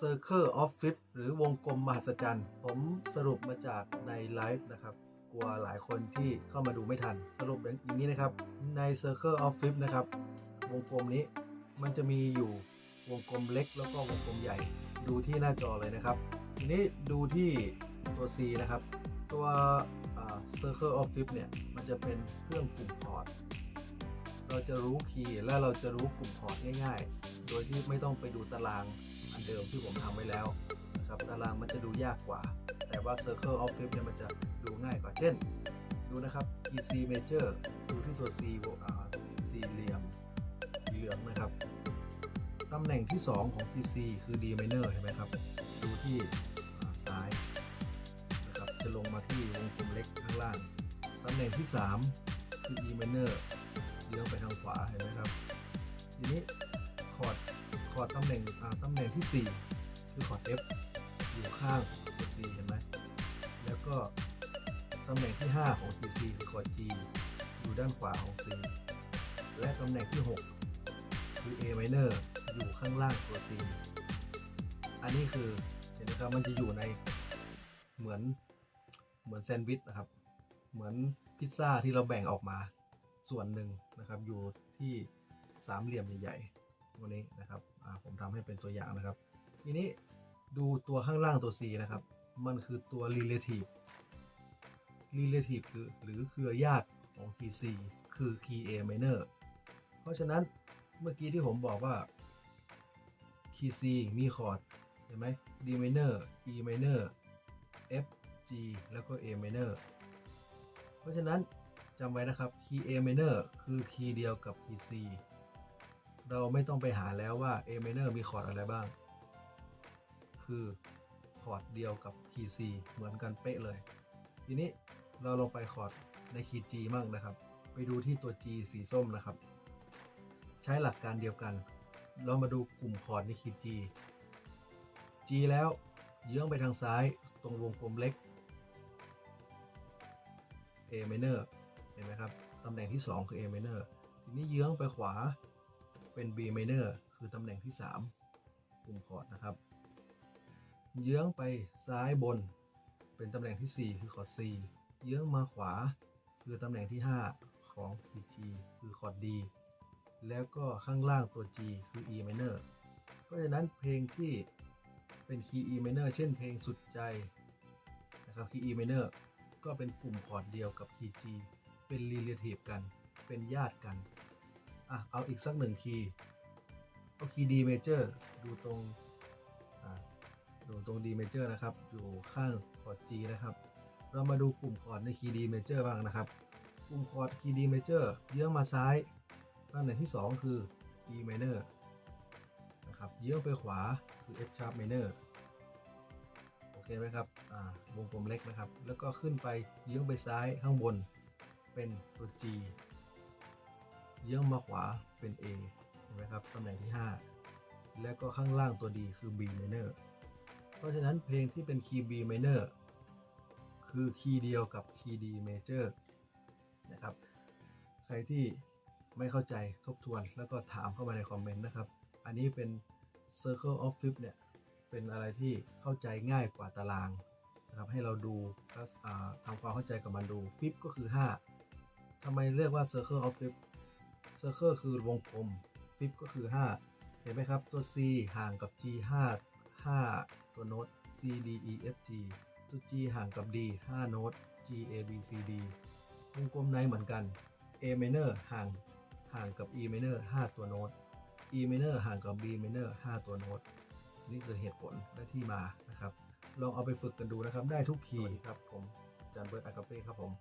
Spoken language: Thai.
Circle of Fifth หรือวงกลมมหัศจรรย์ ผมสรุปมาจากในไลฟ์นะครับ กลัวหลายคนที่เข้ามาดูไม่ทัน สรุปอย่างนี้นะครับ ใน Circle of Fifth นะครับ วงกลมนี้มันจะมีอยู่วงกลมเล็กแล้วก็วงกลมใหญ่ ดูที่หน้าจอเลยนะครับ ทีนี้ดูที่ตัว C นะครับ ตัว Circle of Fifth เนี่ย มันจะเป็นเครื่องกลุ่มพอร์ตเราจะรู้คีย์และเราจะรู้กลุ่มพอร์ตง่าย ๆ โดยที่ไม่ต้องไปดูตาราง นเดิมที่ผมทำไว้แล้วนะครับตารางมันจะดูยากกว่า แต่ว่า Circle of Fifth เนี่ยมันจะดูง่ายกว่าเช่น ดูนะครับ EC major ดูที่ตัว C บวก R สี่เหลี่ยมสีเหลืองนะครับตำแหน่งที่ 2 ของ key C คือ D minor เห็นไหมครับ ดูที่ซ้ายนะครับจะลงมาที่วงกลมเล็กข้างล่างตำแหน่งที่ 3 คือ E minor เลี้ยวไปทางขวาเห็นไหมครับ ทีนี้คอร์ด คอร์ดตำแหน่งอ่าตำแหน่งที่ 4 คือคอร์ด F อยู่ข้างตัว C เห็นไหมแล้วก็ตำแหน่งที่ 5 ของ C คือคอร์ด G อยู่ด้านขวาของ C และตำแหน่งที่ 6 คือ A minor อยู่ข้างล่างตัว C อันนี้คือเห็นไหมครับมันจะอยู่ในเหมือนเหมือนแซนด์วิชนะครับ เหมือนพิซซ่าที่เราแบ่งออกมาส่วนหนึ่งนะครับ อยู่ที่สามเหลี่ยมใหญ่ๆ วันนี้นะครับผมทำให้เป็นตัวอย่างนะครับ ทีนี้ดูตัวข้างล่างตัว C นะครับ มันคือตัว relative relative คือหรือเครือญาติของ key C คือ key A minor เพราะฉะนั้นเมื่อกี้ที่ผมบอกว่า key C มีคอร์ดเห็นไหม D minor E minor F G แล้วก็ A minor เพราะฉะนั้นจำไว้นะครับ key A minor คือคีย์เดียวกับ key C เราไม่ต้องไปหาแล้วว่า A minor มีคอร์ดอะไรบ้าง คือคอร์ดเดียวกับคีย์ C เหมือนกันเป๊ะเลย ทีนี้เราลงไปคอร์ดในคีย์ G มั่งนะครับ ไปดูที่ตัว G สีส้มนะครับ ใช้หลักการเดียวกัน เรามาดูกลุ่มคอร์ดในคีย์ G G แล้วเยื้องไปทางซ้ายตรงวงกลมเล็ก A minor เห็นไหมครับ ตำแหน่งที่ 2 คือ A minor ทีนี้เยื้องไปขวา เป็น B minor คือตำแหน่งที่3กลุ่มคอร์ดนะครับ เยื้องไปซ้ายบน เป็นตำแหน่งที่ 4 คือคอร์ด C เยื้องมาขวา คือตำแหน่งที่ 5 ของ G คือคอร์ด D แล้วก็ข้างล่างตัว G คือ E minor เพราะฉะนั้นเพลงที่เป็นคีย์ E minor เช่นเพลงสุดใจนะครับคีย์ E minor ก็เป็นกลุ่มคอร์ดเดียวกับคีย์ G เป็น relative กัน เป็นญาติกัน อะเอาอีกสักหนึ่งคีย์เอาคีย์ D major ดูตรงอ่าดูตรง D major นะครับ อยู่ข้างคอร์ด G นะครับ เรามาดูกลุ่มคอร์ดในคีย์ D major บ้างนะครับ กลุ่มคอร์ดคีย์ D major เยื้องมาซ้ายตำแหน่งที่ 2 คือ E minor นะครับเยื้องไปขวาคือ F sharp minor โอเคไหมครับอ่าวงกลมเล็กนะครับ แล้วก็ขึ้นไปเยื้องไปซ้ายข้างบนเป็นตัว G ยื้องมาขวาเป็น A เห็นไหมครับตำแหน่งที่ 5 แล้วก็ข้างล่างตัว D คือ B minor เพราะฉะนั้นเพลงที่เป็นคีย์ B minor คือคีย์เดียวกับคีย์ D major นะครับ ใครที่ไม่เข้าใจทบทวนแล้วก็ถามเข้ามาในคอมเมนต์นะครับ อันนี้เป็น Circle of Fifth เนี่ย เป็นอะไรที่เข้าใจง่ายกว่าตารางนะครับ ให้เราดูแล้วทำความเข้าใจกับมันดู Fifth ก็คือ 5ทำไมเรียกว่า Circle of Fifth Circle คือวงกลม Fifth ก็คือ 5 เห็นไหมครับ ตัว C ห่างกับ G 5 5 ตัวโน้ต C D E F G ตัว G ห่างกับ D 5 โน้ต G A B C D วงกลมในเหมือนกัน A minor ห่างห่างกับ E minor 5 ตัวโน้ต E minor ห่างกับ B minor 5 ตัวโน้ต นี่คือเหตุผลและที่มานะครับ ลองเอาไปฝึกกันดูนะครับ ได้ทุกคีย์ครับผมจารย์เบิร์ตอากาเป้ครับผม